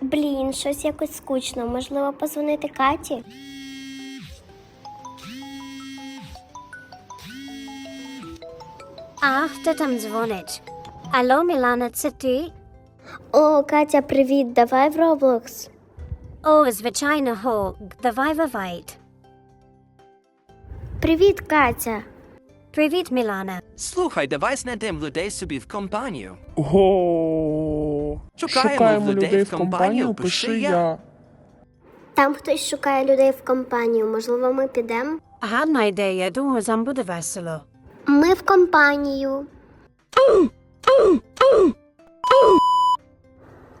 Блін, щось якось скучно. Можливо, позвонити Каті? А хто там дзвонить? Алло, Мілана, це ти? О, Катя, привіт, давай в Roblox. О, звичайно, го. Давай вивайт. Привіт, Катя. Привіт, Мілана. Слухай, давай знайдемо людей собі в компанію. Го. Шукаємо людей в компанію, пиши я. Там хтось шукає людей в компанію. Можливо, ми підемо? Гарна ідея, думаю, нам буде весело. Ми в компанію.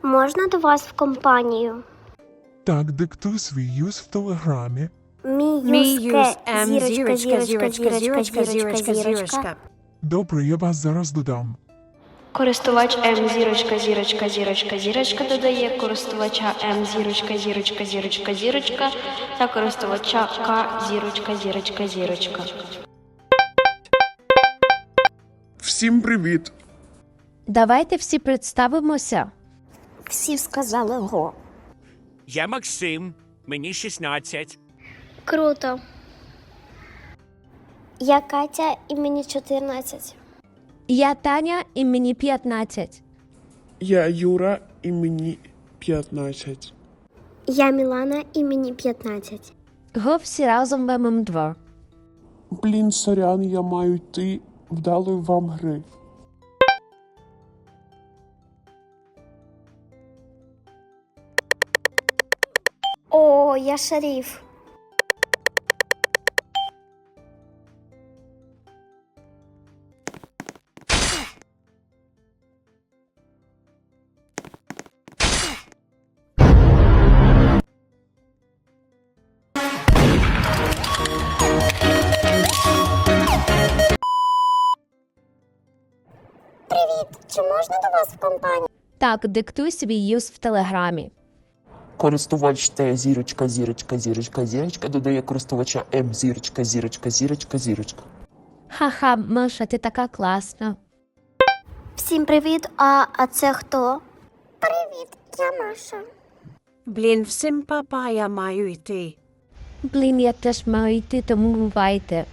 Можна до вас в компанію? Так, диктуй свій юз в телеграмі. Мій юз М, зірочка, зірочка, зірочка, зірочка, зірочка, зірочка, зірочка. Добре, я вас зараз додам. Користувач М зірочка, зірочка, зірочка, зірочка додає користувача М зірочка, зірочка, зірочка, зірочка та користувача К зірочка, зірочка, зірочка. Всім привіт! Давайте всі представимося. Всі сказали го. Я Максим, мені 16. Круто. Я Катя і мені 14. Я Таня і мені 15. Я Юра і мені 15. Я Мілана і мені 15. Го всі разом в ММ2. Блін, сорян, я маю йти. Вдалої вам гри. О, я шариф. Чи можна до вас в компанію? Так, диктуй свій юз в телеграмі. Користувач Т зірочка, зірочка, зірочка, зірочка додає користувача М зірочка, зірочка, зірочка, зірочка. Ха-ха, Маша, ти така класна. Всім привіт, а, а це хто? Привіт, я Маша. Блін, всім папа, я маю йти. Блін, я теж маю йти, тому бувайте.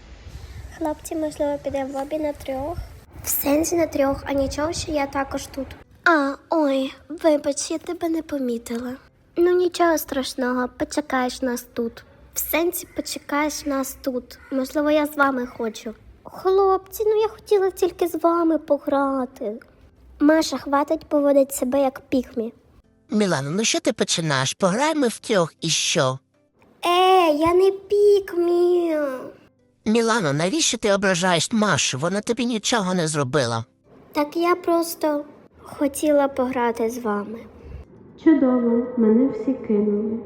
Хлопці, можливо, підемо в обі на трьох. В сенсі на трьох, а нічого, що я також тут. А, ой, вибач, я тебе не помітила. Ну нічого страшного, почекаєш нас тут. В сенсі почекаєш нас тут. Можливо, я з вами хочу. Хлопці, ну я хотіла тільки з вами пограти. Маша, хватить поводить себе як піхмі. Мілано, ну що ти починаєш? Пограємо в трьох і що? Е, я не пікмі. Мілано, навіщо ти ображаєш Машу? Вона тобі нічого не зробила. Так я просто хотіла пограти з вами. Чудово, мене всі кинули.